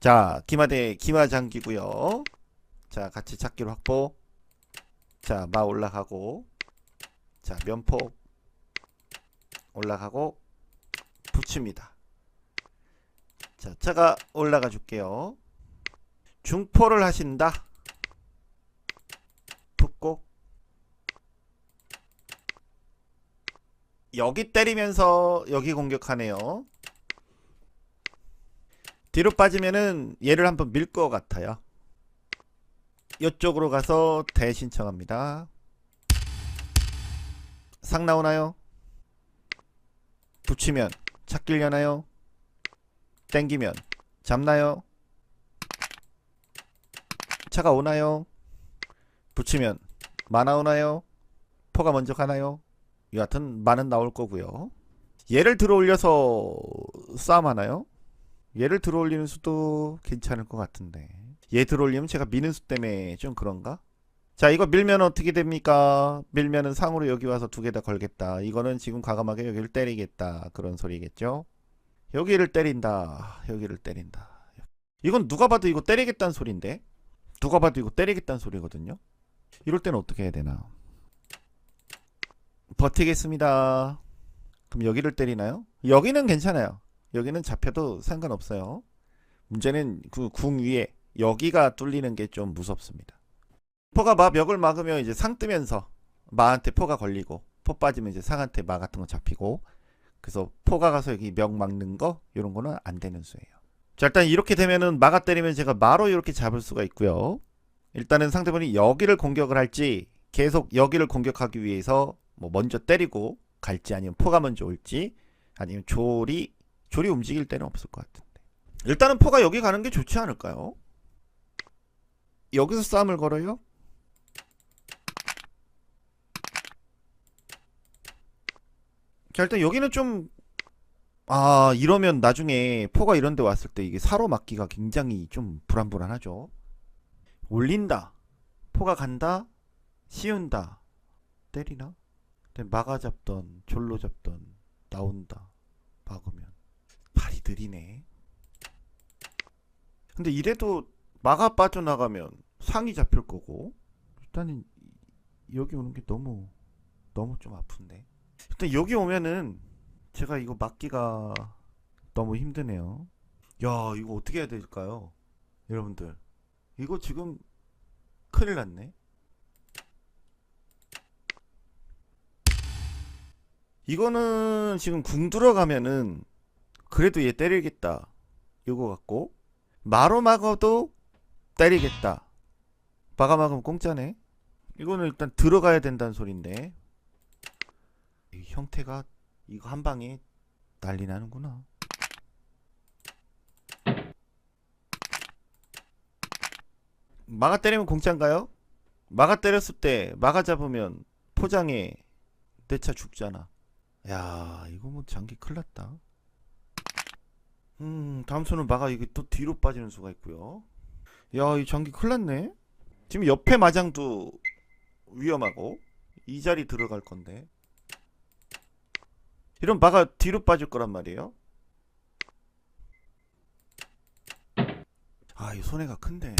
자, 기마대 기마장기고요. 자, 같이 찾기로 확보. 자, 마 올라가고. 자, 면포 올라가고 붙입니다. 자, 차가 올라가 줄게요. 중포를 하신다. 붙고 여기 때리면서 여기 공격하네요. 뒤로 빠지면은 얘를 한번 밀 것 같아요. 이쪽으로 가서 대신청합니다. 상 나오나요? 붙이면 찾길려나요? 땡기면 잡나요? 차가 오나요? 붙이면 마 나오나요? 포가 먼저 가나요? 여하튼 마는 나올 거고요. 얘를 들어 올려서 싸움하나요? 얘를 들어 올리는 수도 괜찮을 것 같은데 얘 들어 올리면 제가 미는 수 때문에 좀 그런가? 자 이거 밀면 어떻게 됩니까? 밀면은 상으로 여기 와서 두 개 다 걸겠다. 이거는 지금 과감하게 여기를 때리겠다. 그런 소리겠죠? 여기를 때린다. 여기를 때린다. 이건 누가 봐도 이거 때리겠다는 소리인데? 누가 봐도 이거 때리겠다는 소리거든요? 이럴 때는 어떻게 해야 되나? 버티겠습니다. 그럼 여기를 때리나요? 여기는 괜찮아요. 여기는 잡혀도 상관없어요. 문제는 그 궁 위에 여기가 뚫리는 게 좀 무섭습니다. 포가 마 벽을 막으면 이제 상 뜨면서 마한테 포가 걸리고 포 빠지면 이제 상한테 마 같은 거 잡히고 그래서 포가 가서 여기 벽 막는 거 이런 거는 안 되는 수예요. 자 일단 이렇게 되면은 마가 때리면 제가 마로 이렇게 잡을 수가 있고요. 일단은 상대방이 여기를 공격을 할지 계속 여기를 공격하기 위해서 뭐 먼저 때리고 갈지 아니면 포가 먼저 올지 아니면 졸이 졸이 움직일 때는 없을 것 같은데. 일단은 포가 여기 가는 게 좋지 않을까요? 여기서 싸움을 걸어요? 자 일단 여기는 좀 아 이러면 나중에 포가 이런 데 왔을 때 이게 사로 막기가 굉장히 좀 불안불안하죠. 올린다. 포가 간다. 씌운다. 때리나? 근데 막아 잡던 졸로 잡던 나온다. 막으면. 발이 느리네. 근데 이래도 막아 빠져나가면 상이 잡힐 거고. 일단은 여기 오는 게 너무 너무 좀 아픈데. 일단 여기 오면은 제가 이거 막기가 너무 힘드네요. 야 이거 어떻게 해야 될까요? 여러분들. 이거 지금 큰일 났네. 이거는 지금 궁 들어가면은 그래도 얘 때리겠다. 이거 같고 마로 막아도 때리겠다. 마가 막으면 공짜네. 이거는 일단 들어가야 된다는 소린데. 이 형태가 이거 한 방에 난리 나는구나. 마가 때리면 공짜인가요? 마가 때렸을 때 마가 잡으면 포장에 내 차 죽잖아. 야 이거 뭐 장기 큰일 났다 음 다음 손은 마가 이게 또 뒤로 빠지는 수가 있고요. 야 이 장기 큰일 났네. 지금 옆에 마장도 위험하고 이 자리 들어갈 건데. 이런 마가 뒤로 빠질 거란 말이에요? 아 이 손해가 큰데.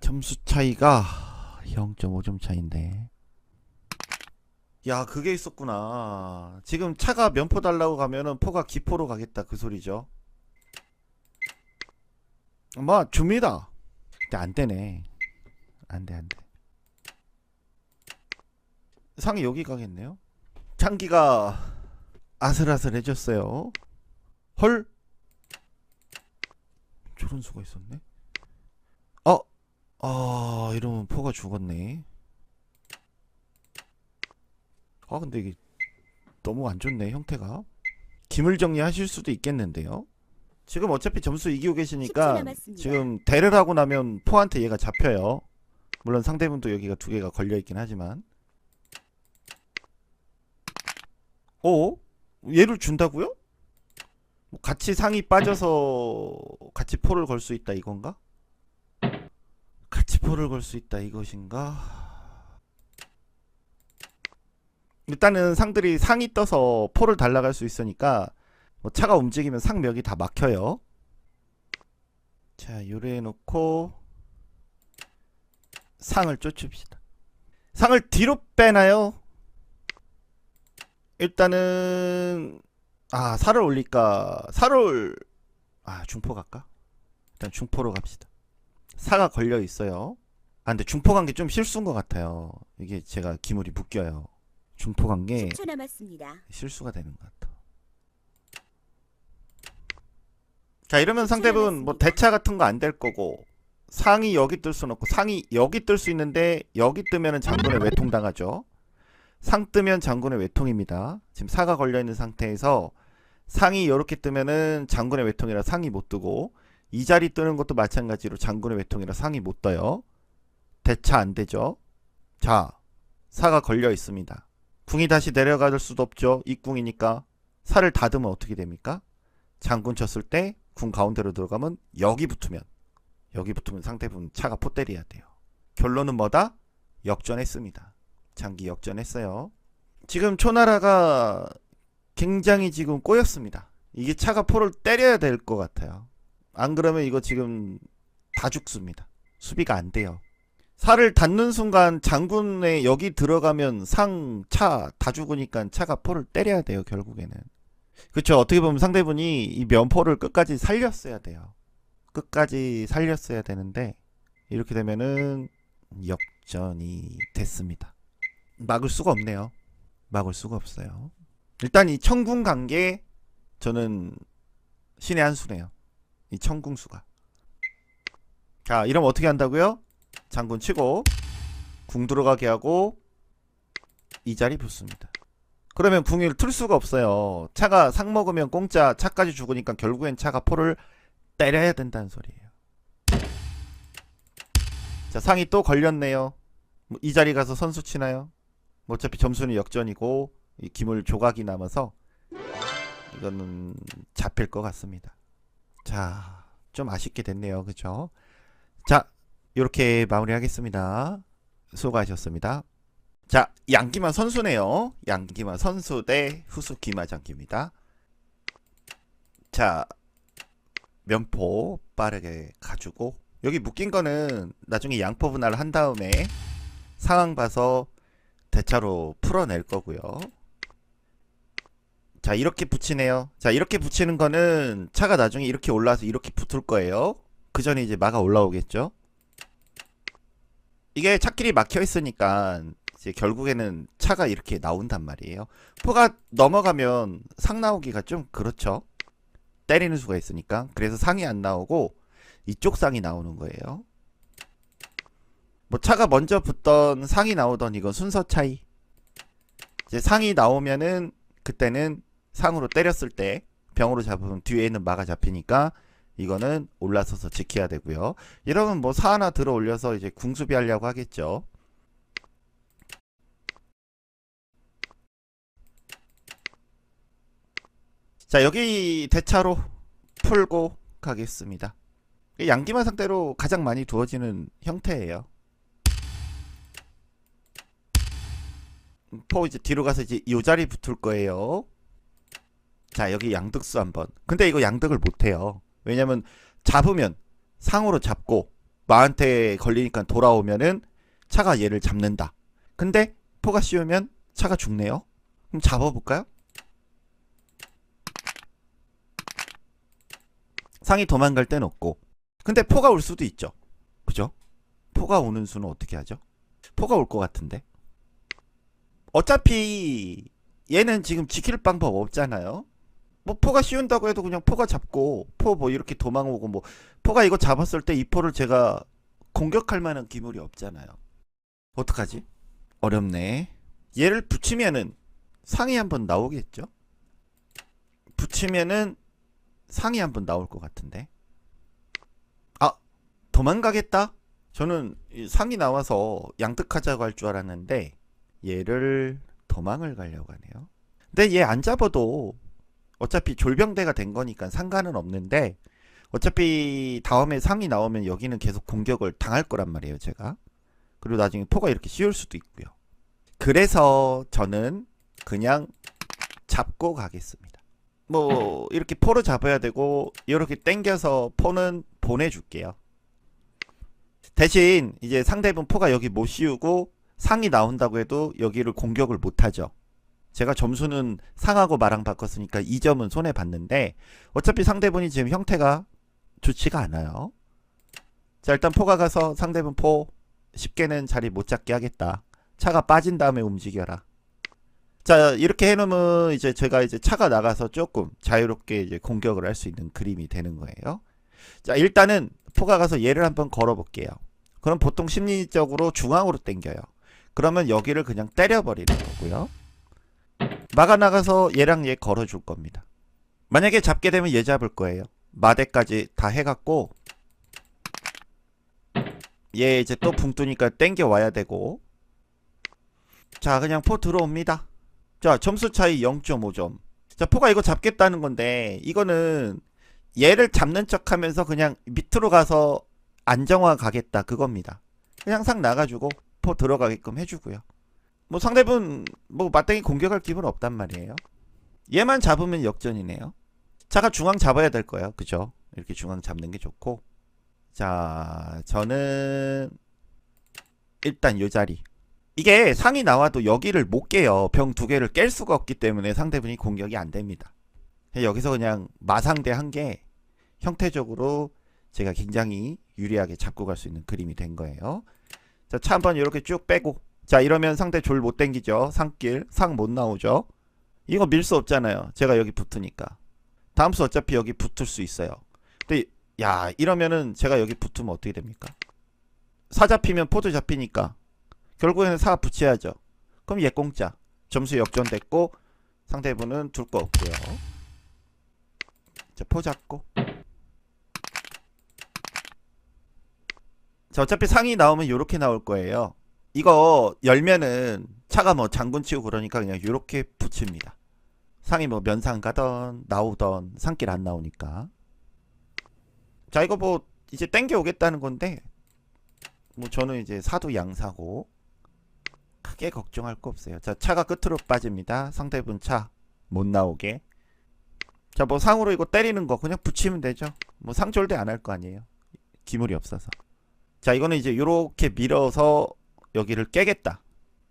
점수 차이가 0.5점 차인데. 야, 그게 있었구나. 지금 차가 면포 달라고 가면은 포가 기포로 가겠다 그 소리죠. 뭐 줍니다. 근데 안 되네. 안 돼, 안 돼. 상이 여기 가겠네요. 장기가 아슬아슬해졌어요. 헐. 저런 수가 있었네. 어, 아 이러면 포가 죽었네 아 근데 이게 너무 안 좋네 형태가 기물 정리하실 수도 있겠는데요 지금 어차피 점수 이기고 10초 계시니까. 지금 대를 하고 나면 포한테 얘가 잡혀요 물론 상대분도 여기가 두 개가 걸려있긴 하지만 어? 얘를 준다고요? 뭐 같이 상이 빠져서 같이 포를 걸 수 있다 이건가? 같이 포를 걸 수 있다 이것인가? 일단은 상들이 상이 떠서 포를 달라갈 수 있으니까 뭐 차가 움직이면 상벽이 다 막혀요. 자, 요래 놓고 상을 쫓읍시다. 상을 뒤로 빼나요? 일단은 아 살을 올릴까? 살을 아 중포 갈까? 일단 중포로 갑시다. 사가 걸려 있어요. 아 근데 중포 간 게 좀 실수인 것 같아요. 이게 제가 기물이 묶여요. 중포 간 게 10초 남았습니다. 실수가 되는 것 같아. 자 이러면 상대분 뭐 대차 같은 거 안 될 거고 상이 여기 뜰 수는 없고 상이 여기 뜰 수 있는데 여기 뜨면은 장군의 외통 당하죠. 상 뜨면 장군의 외통입니다. 지금 사가 걸려 있는 상태에서 상이 이렇게 뜨면은 장군의 외통이라 상이 못 뜨고 이 자리 뜨는 것도 마찬가지로 장군의 외통이라 상이 못 떠요. 대차 안 되죠. 자 사가 걸려 있습니다. 궁이 다시 내려갈 수도 없죠. 입궁이니까 살을 닫으면 어떻게 됩니까? 장군 쳤을 때 궁 가운데로 들어가면 여기 붙으면 여기 붙으면 상대분 차가 포 때려야 돼요. 결론은 뭐다? 역전했습니다. 장기 역전했어요. 지금 초나라가 굉장히 지금 꼬였습니다. 이게 차가 포를 때려야 될 것 같아요. 안 그러면 이거 지금 다 죽습니다. 수비가 안 돼요. 살을 닫는 순간 장군의 여기 들어가면 상, 차 다 죽으니까 차가 포를 때려야 돼요, 결국에는. 그쵸. 어떻게 보면 상대분이 이 면포를 끝까지 살렸어야 돼요. 끝까지 살렸어야 되는데, 이렇게 되면은 역전이 됐습니다. 막을 수가 없네요. 막을 수가 없어요. 일단 이 청궁 관계, 저는 신의 한 수네요. 이 청궁수가. 자, 이러면 어떻게 한다고요? 장군 치고 궁 들어가게 하고 이 자리 붙습니다. 그러면 궁을 틀 수가 없어요. 차가 상 먹으면 공짜 차까지 죽으니까 결국엔 차가 포를 때려야 된다는 소리예요. 자 상이 또 걸렸네요. 뭐 이 자리 가서 선수 치나요? 뭐 어차피 점수는 역전이고 이 기물 조각이 남아서 이거는 잡힐 것 같습니다. 자, 좀 아쉽게 됐네요. 그죠? 자, 이렇게 마무리하겠습니다. 수고하셨습니다. 자, 양기만 선수네요. 양기만 선수 대 후수 기마장기입니다. 자, 면포 빠르게 가지고 여기 묶인 거는 나중에 양포 분할을 한 다음에 상황 봐서 대차로 풀어낼 거고요. 자, 이렇게 붙이네요. 자, 이렇게 붙이는 거는 차가 나중에 이렇게 올라와서 이렇게 붙을 거예요. 그 전에 이제 마가 올라오겠죠. 이게 차길이 막혀 있으니까 이제 결국에는 차가 이렇게 나온단 말이에요. 포가 넘어가면 상 나오기가 좀 그렇죠. 때리는 수가 있으니까. 그래서 상이 안 나오고 이쪽 상이 나오는 거예요. 뭐 차가 먼저 붙던 상이 나오던 이건 순서 차이. 이제 상이 나오면은 그때는 상으로 때렸을 때 병으로 잡으면 뒤에 있는 마가 잡히니까 이거는 올라서서 지켜야 되고요. 이러면 뭐 사 하나 들어 올려서 이제 궁수비 하려고 하겠죠. 자, 여기 대차로 풀고 가겠습니다. 양기만 상대로 가장 많이 두어지는 형태예요. 포 이제 뒤로 가서 이제 이 자리 붙을 거예요. 자, 여기 양득수 한번. 근데 이거 양득을 못 해요. 왜냐면 잡으면 상으로 잡고 마한테 걸리니까 돌아오면은 차가 얘를 잡는다. 근데 포가 씌우면 차가 죽네요. 그럼 잡아볼까요? 상이 도망갈 땐 없고. 근데 포가 올 수도 있죠. 그죠? 포가 오는 수는 어떻게 하죠? 포가 올 것 같은데. 어차피 얘는 지금 지킬 방법 없잖아요. 뭐 포가 씌운다고 해도 그냥 포가 잡고 포 뭐 이렇게 도망 오고 뭐 포가 이거 잡았을 때 이 포를 제가 공격할 만한 기물이 없잖아요. 어떡하지? 어렵네. 얘를 붙이면은 상이 한번 나오겠죠? 붙이면은 상이 한번 나올 것 같은데. 아, 도망가겠다? 저는 이 상이 나와서 양득하자고 할 줄 알았는데 얘를 도망을 가려고 하네요. 근데 얘 안 잡아도 어차피 졸병대가 된 거니까 상관은 없는데 어차피 다음에 상이 나오면 여기는 계속 공격을 당할 거란 말이에요, 제가. 그리고 나중에 포가 이렇게 씌울 수도 있고요. 그래서 저는 그냥 잡고 가겠습니다. 뭐 이렇게 포를 잡아야 되고 이렇게 당겨서 포는 보내줄게요. 대신 이제 상대분 포가 여기 못 씌우고 상이 나온다고 해도 여기를 공격을 못 하죠. 제가 점수는 상하고 마랑 바꿨으니까 2점은 손해 봤는데 어차피 상대분이 지금 형태가 좋지가 않아요. 자 일단 포가 가서 상대분 포 쉽게는 자리 못 잡게 하겠다. 차가 빠진 다음에 움직여라. 자 이렇게 해놓으면 이제 제가 이제 차가 나가서 조금 자유롭게 이제 공격을 할 수 있는 그림이 되는 거예요. 자 일단은 포가 가서 얘를 한번 걸어볼게요. 그럼 보통 심리적으로 중앙으로 당겨요. 그러면 여기를 그냥 때려버리는 거고요. 막아 나가서 얘랑 얘 걸어줄 겁니다. 만약에 잡게 되면 얘 잡을 거예요. 마대까지 다 해갖고 얘 이제 또 붕 뜨니까 땡겨 와야 되고 자 그냥 포 들어옵니다. 자 점수 차이 0.5점. 자 포가 이거 잡겠다는 건데 이거는 얘를 잡는 척 하면서 그냥 밑으로 가서 안정화 가겠다 그겁니다. 그냥 상 나가주고 포 들어가게끔 해주고요. 뭐 상대분 뭐 맞땡이 공격할 기분 없단 말이에요. 얘만 잡으면 역전이네요. 차가 중앙 잡아야 될 거예요. 그죠? 이렇게 중앙 잡는 게 좋고. 자, 저는 일단 요 자리. 이게 상이 나와도 여기를 못 깨요. 병 두 개를 깰 수가 없기 때문에 상대분이 공격이 안 됩니다. 여기서 그냥 마상대 한 게 형태적으로 제가 굉장히 유리하게 잡고 갈 수 있는 그림이 된 거예요. 자, 차 한번 이렇게 쭉 빼고. 자, 이러면 상대 졸못 땡기죠. 상길, 상 못 나오죠. 이거 밀 수 없잖아요. 제가 여기 붙으니까. 다음 수 어차피 여기 붙을 수 있어요. 근데 야 이러면은 제가 여기 붙으면 어떻게 됩니까? 사 잡히면 포도 잡히니까 결국에는 사 붙여야죠. 그럼 얘 공짜. 점수 역전됐고 상대분은 둘 거 없고요. 자, 포 잡고. 자, 어차피 상이 나오면 이렇게 나올 거예요. 이거 열면은 차가 뭐 장군 치고 그러니까 그냥 이렇게 붙입니다. 상이 뭐 면상 가던 나오던 상길 안 나오니까. 자, 이거 뭐 이제 땡겨 오겠다는 건데 뭐 저는 이제 사도 양사고 크게 걱정할 거 없어요. 자, 차가 끝으로 빠집니다. 상대분 차 못 나오게. 자, 뭐 상으로 이거 때리는 거 그냥 붙이면 되죠. 뭐 상졸대 안 할 거 아니에요. 기물이 없어서. 자, 이거는 이제 요렇게 밀어서 여기를 깨겠다.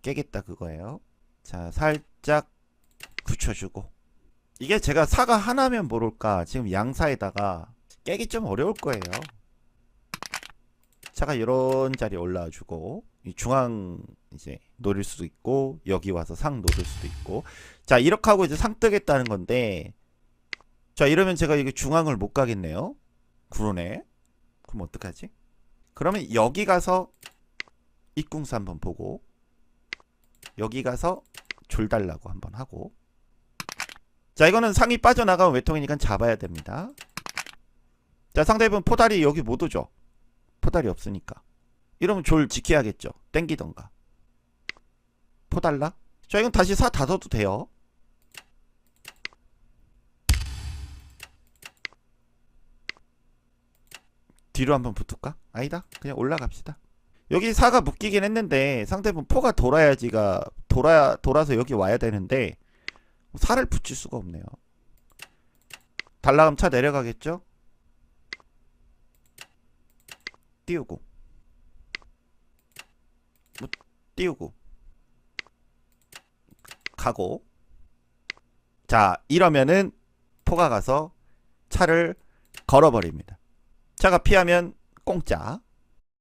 깨겠다 그거예요. 자, 살짝 붙여주고. 이게 제가 사가 하나면 모를까. 지금 양사에다가 깨기 좀 어려울 거예요. 차가 이런 자리에 올라와주고 이 중앙 이제 노릴 수도 있고 여기 와서 상 노릴 수도 있고 자 이렇게 하고 이제 상 뜨겠다는 건데 자 이러면 제가 이게 중앙을 못 가겠네요. 그러네. 그럼 어떡하지? 그러면 여기 가서 입궁수 한번 보고 여기 가서 졸 달라고 한번 하고 자 이거는 상이 빠져나가면 외통이니까 잡아야 됩니다. 자 상대분 포다리 여기 못 오죠. 포다리 없으니까. 이러면 졸 지켜야겠죠. 땡기던가. 포달라? 자 이건 다시 사 닫아도 돼요. 뒤로 한번 붙을까? 아니다. 그냥 올라갑시다. 여기 사가 묶이긴 했는데 상대분 포가 돌아야지가 돌아 돌아서 여기 와야 되는데 사를 붙일 수가 없네요. 달라면 차 내려가겠죠? 띄우고 뭐 띄우고 가고 자 이러면은 포가 가서 차를 걸어버립니다. 차가 피하면 공짜.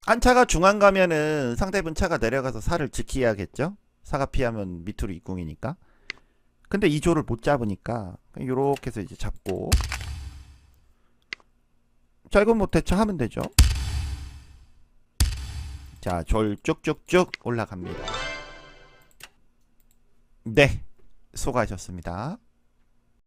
안차가 중앙 가면은 상대분 차가 내려가서 사를 지켜야겠죠? 사가 피하면 밑으로 입궁이니까. 근데 이 조를 못 잡으니까 요렇게 해서 이제 잡고 자 이건 뭐 대처하면 되죠. 자, 졸 쭉쭉쭉 올라갑니다. 네, 수고하셨습니다.